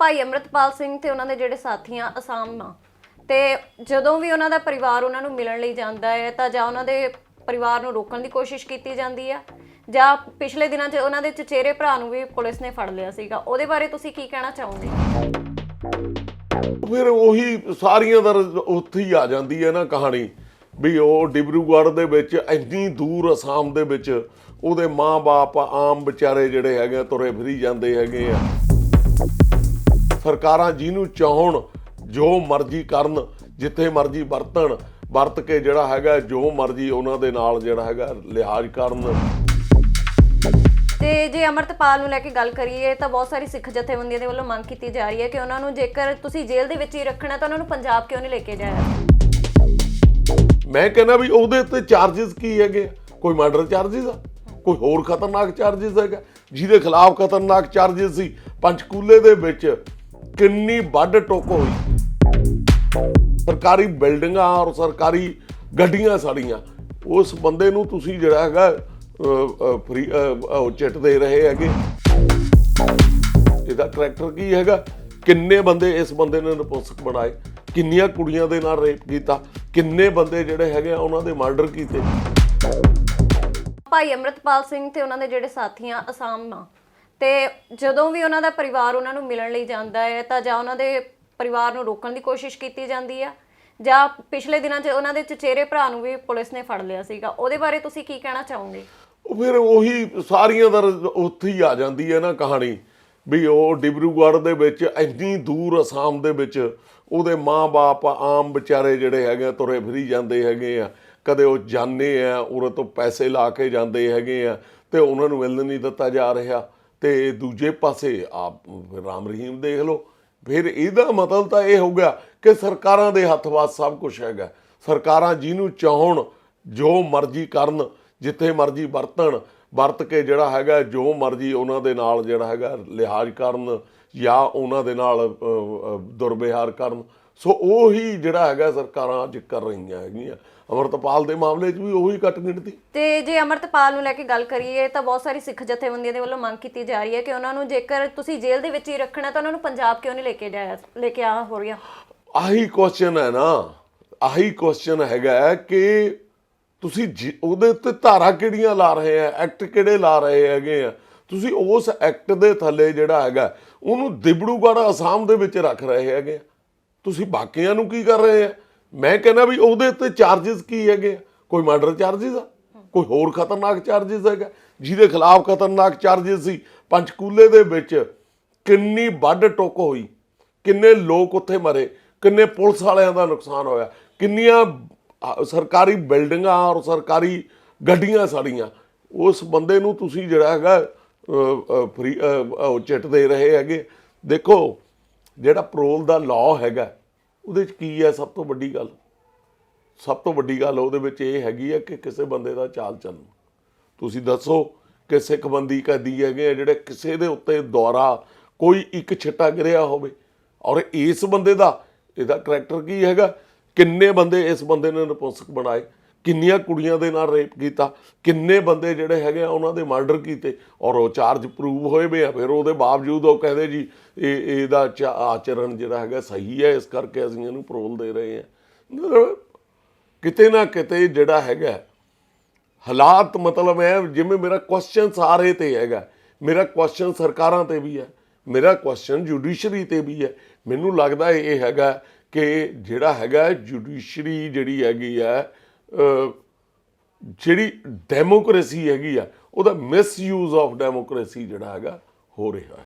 ਭਾਈ ਅਮਰਤਪਾਲ ਸਿੰਘ ਤੇ ਉਹਨਾਂ ਦੇ ਜਿਹੜੇ ਸਾਥੀਆਂ ਅਸਾਮ ਨਾਲ ਤੇ ਜਦੋਂ ਵੀ ਉਹਨਾਂ ਦਾ ਪਰਿਵਾਰ ਉਹਨਾਂ ਨੂੰ ਮਿਲਣ ਲਈ ਜਾਂਦਾ ਹੈ, ਤਾਂ ਜਾਂ ਉਹਨਾਂ ਦੇ ਪਰਿਵਾਰ ਨੂੰ ਰੋਕਣ ਦੀ ਕੋਸ਼ਿਸ਼ ਕੀਤੀ ਜਾਂਦੀ ਹੈ ਜਾਂ ਪਿਛਲੇ ਦਿਨਾਂ 'ਚ ਉਹਨਾਂ ਦੇ ਚਚੇਰੇ ਭਰਾ ਨੂੰ ਵੀ ਪੁਲਿਸ ਨੇ ਫੜ ਲਿਆ ਸੀਗਾ, ਉਹਦੇ ਬਾਰੇ ਤੁਸੀਂ ਕੀ ਕਹਿਣਾ ਚਾਹੋਗੇ? ਫਿਰ ਉਹੀ ਸਾਰੀਆਂ ਦਾ ਉੱਥੇ ਹੀ ਆ ਜਾਂਦੀ ਹੈ ਨਾ ਕਹਾਣੀ, ਵੀ ਉਹ ਡਿਬਰੂਗੜ੍ਹ ਦੇ ਵਿੱਚ ਇੰਨੀ ਦੂਰ ਅਸਾਮ ਦੇ ਵਿੱਚ ਉਹਦੇ ਮਾਂ-ਬਾਪ ਆਮ ਵਿਚਾਰੇ ਜਿਹੜੇ ਹੈਗੇ ਤੁਰੇ ਫਿਰੀ ਜਾਂਦੇ ਹੈਗੇ ਆ। ਸਰਕਾਰਾਂ ਜਿਹਨੂੰ ਚਾਹਣ ਜੋ ਮਰਜ਼ੀ ਕਰਨ ਜਿੱਥੇ ਮਰਜ਼ੀ ਵਰਤਣ ਵਰਤ ਕੇ ਜਿਹੜਾ ਹੈਗਾ ਜੋ ਮਰਜ਼ੀ ਉਹਨਾਂ ਦੇ ਨਾਲ ਜਿਹੜਾ ਹੈਗਾ ਲਿਹਾਜ਼ ਕਰਨ। ਤੇ ਜੇ ਅਮਰਤਪਾਲ ਨੂੰ ਲੈ ਕੇ ਗੱਲ ਕਰੀਏ ਤਾਂ ਬਹੁਤ ਸਾਰੀ ਸਿੱਖ ਜਥੇਬੰਦੀਆਂ ਦੇ ਵੱਲੋਂ ਮੰਗ ਕੀਤੀ ਜਾ ਰਹੀ ਹੈ ਕਿ ਉਹਨਾਂ ਨੂੰ ਜੇਕਰ ਤੁਸੀਂ ਜੇਲ੍ਹ ਦੇ ਵਿੱਚ ਹੀ ਰੱਖਣਾ ਤਾਂ ਉਹਨਾਂ ਨੂੰ ਪੰਜਾਬ ਕਿਉਂ ਨਹੀਂ ਲੈ ਕੇ ਜਾਇਆ? ਮੈਂ ਕਹਿੰਦਾ ਵੀ ਉਹਦੇ ਉੱਤੇ ਚਾਰजेस ਕੀ ਹੈਗੇ? ਕੋਈ ਮਰਡਰ ਚਾਰजेस ਆ? ਕੋਈ ਹੋਰ ਖਤਰਨਾਕ ਚਾਰजेस ਹੈਗਾ? ਜਿਹਦੇ ਖਿਲਾਫ ਖਤਰਨਾਕ ਚਾਰजेस ਸੀ ਪੰਚਕੂਲੇ ਦੇ ਵਿੱਚ ਕਿੰਨੀ ਵੱਡ ਟੁੱਕ ਹੋਈ। ਸਰਕਾਰੀ ਬਿਲਡਿੰਗਾਂ ਔਰ ਸਰਕਾਰੀ ਗੱਡੀਆਂ ਸਾੜੀਆਂ। ਉਸ ਬੰਦੇ ਨੂੰ ਤੁਸੀਂ ਜਿਹੜਾ ਹੈਗਾ ਫ੍ਰੀ ਚਿੱਟ ਦੇ ਰਹੇ ਹੈਗੇ। ਇਹਦਾ ਕਰੈਕਟਰ ਕੀ ਹੈਗਾ? ਕਿੰਨੇ ਬੰਦੇ ਇਸ ਬੰਦੇ ਨੇ ਨਪੁੰਸਕ ਬਣਾਏ? ਕਿੰਨੀਆਂ ਕੁੜੀਆਂ ਦੇ ਨਾਲ ਰੇਪ ਕੀਤਾ? ਕਿੰਨੇ ਬੰਦੇ ਜਿਹੜੇ ਹੈਗੇ ਆ, ਉਹਨਾਂ ਦੇ ਮਰਡਰ ਕੀਤੇ? ਭਾਈ ਅਮਰਤਪਾਲ ਸਿੰਘ ਤੇ ਉਹਨਾਂ ਦੇ ਜਿਹੜੇ ਸਾਥੀਆਂ, ਅਸਾਮ ਨਾਲ ਤੇ ਜਦੋਂ ਵੀ ਉਹਨਾਂ ਦਾ ਪਰਿਵਾਰ ਉਹਨਾਂ ਨੂੰ ਮਿਲਣ ਲਈ ਜਾਂਦਾ ਹੈ ਤਾਂ ਜਾਂ ਉਹਨਾਂ ਦੇ ਪਰਿਵਾਰ ਨੂੰ ਰੋਕਣ ਦੀ ਕੋਸ਼ਿਸ਼ ਕੀਤੀ ਜਾਂਦੀ ਹੈ ਜਾਂ ਪਿਛਲੇ ਦਿਨਾਂ 'ਚ ਉਹਨਾਂ ਦੇ ਚਚੇਰੇ ਭਰਾ ਨੂੰ ਵੀ ਪੁਲਿਸ ਨੇ ਫੜ ਲਿਆ ਸੀਗਾ ਉਹਦੇ ਬਾਰੇ ਤੁਸੀਂ ਕੀ ਕਹਿਣਾ ਚਾਹੋਗੇ? ਉਹ ਫਿਰ ਉਹੀ ਸਾਰੀਆਂ ਦਾ ਉੱਥੇ ਹੀ ਆ ਜਾਂਦੀ ਹੈ ਨਾ ਕਹਾਣੀ ਵੀ ਉਹ ਡਿਬਰੂਗੜ੍ਹ ਦੇ ਵਿੱਚ ਇੰਨੀ ਦੂਰ ਅਸਾਮ ਦੇ ਵਿੱਚ ਉਹਦੇ ਮਾਂ-ਬਾਪ ਆਮ ਵਿਚਾਰੇ ਜਿਹੜੇ ਹੈਗੇ ਆ, ਤੁਰੇ ਫਿਰੀ ਜਾਂਦੇ ਹੈਗੇ ਆ ਕਦੇ ਉਹ ਜਾਣੇ ਆ ਉਰੇ ਤੋਂ ਪੈਸੇ ਲਾ ਕੇ ਜਾਂਦੇ ਹੈਗੇ ਆ ਤੇ ਉਹਨਾਂ ਨੂੰ ਮਿਲਣ ਨਹੀਂ ਦਿੱਤਾ ਜਾ ਰਿਹਾ। ਤੇ ਦੂਜੇ ਪਾਸੇ ਆਪ ਰਾਮ ਰਹੀਮ ਦੇਖ ਲਓ। ਫਿਰ ਇਹਦਾ ਮਤਲਬ ਤਾਂ ਇਹ ਹੋ ਗਿਆ ਕਿ ਸਰਕਾਰਾਂ ਦੇ ਹੱਥ ਵਾਸ ਸਭ ਕੁਝ ਹੈਗਾ। ਸਰਕਾਰਾਂ ਜਿਹਨੂੰ ਚਾਹਣ, ਜੋ ਮਰਜ਼ੀ ਕਰਨ, ਜਿੱਥੇ ਮਰਜ਼ੀ ਵਰਤਣ, ਵਰਤ ਕੇ ਜਿਹੜਾ ਹੈਗਾ, ਜੋ ਮਰਜ਼ੀ ਉਹਨਾਂ ਦੇ ਨਾਲ ਜਿਹੜਾ ਹੈਗਾ, ਲਿਹਾਜ਼ ਕਰਨ ਜਾਂ ਉਹਨਾਂ ਦੇ ਨਾਲ ਦੁਰਵਿਹਾਰ ਕਰਨ ਸੋ ਉਹੀ ਜਿਹੜਾ ਹੈਗਾ ਸਰਕਾਰਾਂ ਅੱਜ ਕਰ ਰਹੀਆਂ ਹੈਗੀਆਂ। ਅਮਰਤਪਾਲ ਦੇ ਮਾਮਲੇ 'ਚ ਵੀ ਉਹੀ ਕੱਟ ਗਿਣਤੀ। ਤੇ ਜੇ ਅਮਰਤਪਾਲ ਨੂੰ ਲੈ ਕੇ ਗੱਲ ਕਰੀਏ ਤਾਂ ਬਹੁਤ ਸਾਰੀ ਸਿੱਖ ਜਥੇਬੰਦੀਆਂ ਦੇ ਵੱਲੋਂ ਮੰਗ ਕੀਤੀ ਜਾ ਰਹੀ ਹੈ ਕਿ ਉਹਨਾਂ ਨੂੰ ਜੇਕਰ ਤੁਸੀਂ ਜੇਲ੍ਹ ਦੇ ਵਿੱਚ ਹੀ ਰੱਖਣਾ ਤਾਂ ਉਹਨਾਂ ਨੂੰ ਪੰਜਾਬ ਕਿਉਂ ਨਹੀਂ ਲੈ ਕੇ ਜਾਇਆ ਲੈ ਕੇ ਆ ਹੋ ਰਿਹਾ ਆਹੀ ਕੁਐਸਚਨ ਹੈ ਨਾ। ਆਹੀ ਕੁਐਸਚਨ ਹੈਗਾ ਕਿ ਤੁਸੀਂ ਉਹਦੇ ਉੱਤੇ ਧਾਰਾ ਕਿਹੜੀਆਂ ਲਾ ਰਹੇ ਆ ਐਕਟ ਕਿਹੜੇ ਲਾ ਰਹੇ ਹੈਗੇ ਆ? ਤੁਸੀਂ ਉਸ ਐਕਟ ਦੇ ਥੱਲੇ ਜਿਹੜਾ ਹੈਗਾ ਉਹਨੂੰ ਦਿਬੜੂਗੜ੍ਹ ਅਸਾਮ ਦੇ ਵਿੱਚ ਰੱਖ ਰਹੇ ਹੈਗੇ ਆ। ਤੁਸੀਂ ਬਾਕੀਆਂ ਨੂੰ ਕੀ ਕਰ ਰਹੇ ਆ? ਮੈਂ ਕਹਿੰਦਾ ਵੀ ਉਹਦੇ ਉੱਤੇ ਚਾਰजेस ਕੀ ਹੈਗੇ ਕੋਈ ਮਰਡਰ ਚਾਰजेस ਆ? ਕੋਈ ਹੋਰ ਖਤਰਨਾਕ ਚਾਰजेस ਹੈਗਾ? ਜਿਹਦੇ ਖਿਲਾਫ ਖਤਰਨਾਕ ਚਾਰजेस ਸੀ, ਪੰਚਕੂਲੇ ਦੇ ਵਿੱਚ ਕਿੰਨੀ ਵੱਡ ਟੁੱਕ ਹੋਈ, ਕਿੰਨੇ ਲੋਕ ਉੱਥੇ ਮਰੇ, ਕਿੰਨੇ ਪੁਲਿਸ ਵਾਲਿਆਂ ਦਾ ਨੁਕਸਾਨ ਹੋਇਆ, ਕਿੰਨੀਆਂ ਸਰਕਾਰੀ ਬਿਲਡਿੰਗਾਂ ਔਰ ਸਰਕਾਰੀ ਗੱਡੀਆਂ ਸਾੜੀਆਂ। ਉਸ ਬੰਦੇ ਨੂੰ ਤੁਸੀਂ ਜਿਹੜਾ ਹੈਗਾ ਫਰੀ ਚਿੱਟ ਦੇ ਰਹੇ ਹੈਗੇ। ਦੇਖੋ ਜਿਹੜਾ ਪਰੋਲ ਦਾ ਲਾਅ ਹੈਗਾ, ਉਹਦੇ ਚ ਕੀ ਹੈ ਸਭ ਤੋਂ ਵੱਡੀ ਗੱਲ? ਸਭ ਤੋਂ ਵੱਡੀ ਗੱਲ ਉਹਦੇ ਵਿੱਚ ਇਹ ਹੈਗੀ ਹੈ ਕਿ ਕਿਸੇ ਬੰਦੇ ਦਾ ਚਾਲ ਚੱਲਣ। ਤੁਸੀਂ ਦੱਸੋ ਕਿ ਸਿੱਖ ਬੰਦੀ ਕਦੀ ਹੈਗੇ ਆ ਜਿਹੜੇ ਕਿਸੇ ਦੇ ਉੱਤੇ ਦੌਰਾ, ਕੋਈ ਇੱਕ ਛਿੱਟਾ ਗਿਰਿਆ ਹੋਵੇ, ਔਰ ਇਸ ਬੰਦੇ ਦਾ, ਇਹਦਾ ਕਰੈਕਟਰ ਕੀ ਹੈਗਾ? ਕਿੰਨੇ ਬੰਦੇ ਇਸ ਬੰਦੇ ਨੇ ਨਪੁੰਸਕ ਬਣਾਏ? ਕਿੰਨੀਆਂ ਕੁੜੀਆਂ ਦੇ ਨਾਲ ਰੇਪ ਕੀਤਾ, ਕਿੰਨੇ ਬੰਦੇ ਜਿਹੜੇ ਹੈਗੇ ਆ ਉਹਨਾਂ ਦੇ ਮਰਡਰ ਕੀਤੇ, ਔਰ ਉਹ ਚਾਰਜ ਪ੍ਰੂਵ ਹੋਏ ਵੇ ਆ, ਫਿਰ ਉਹਦੇ ਬਾਵਜੂਦ ਉਹ ਕਹਿੰਦੇ ਜੀ, ਇਹ, ਇਹਦਾ ਚਾ- ਆਚਰਣ ਜਿਹੜਾ ਹੈਗਾ ਸਹੀ ਹੈ, ਇਸ ਕਰਕੇ ਅਸੀਂ ਇਹਨੂੰ ਪਰੋਲ ਦੇ ਰਹੇ ਹਾਂ। ਕਿਤੇ ਨਾ ਕਿਤੇ ਜਿਹੜਾ ਹੈਗਾ, ਹਾਲਾਤ ਮਤਲਬ ਹੈ ਜਿਵੇਂ ਮੇਰਾ ਕੁਐਸਚਨ ਸਾਰੇ ਤੇ ਹੈਗਾ, ਮੇਰਾ ਕੁਐਸਚਨ ਸਰਕਾਰਾਂ ਤੇ ਵੀ ਹੈ, ਮੇਰਾ ਕੁਐਸਚਨ ਜੁਡੀਸ਼ਰੀ ਤੇ ਵੀ ਹੈ। ਮੈਨੂੰ ਲੱਗਦਾ ਇਹ ਹੈਗਾ ਕਿ ਜਿਹੜਾ ਹੈਗਾ ਜੁਡੀਸ਼ਰੀ ਜਿਹੜੀ ਹੈਗੀ ਹੈ ਜਿਹੜੀ ਡੈਮੋਕ੍ਰੇਸੀ ਹੈਗੀ ਆ ਉਹਦਾ ਮਿਸਯੂਜ਼ ਆਫ ਡੈਮੋਕ੍ਰੇਸੀ ਜਿਹੜਾ ਹੈਗਾ ਹੋ ਰਿਹਾ ਹੈ।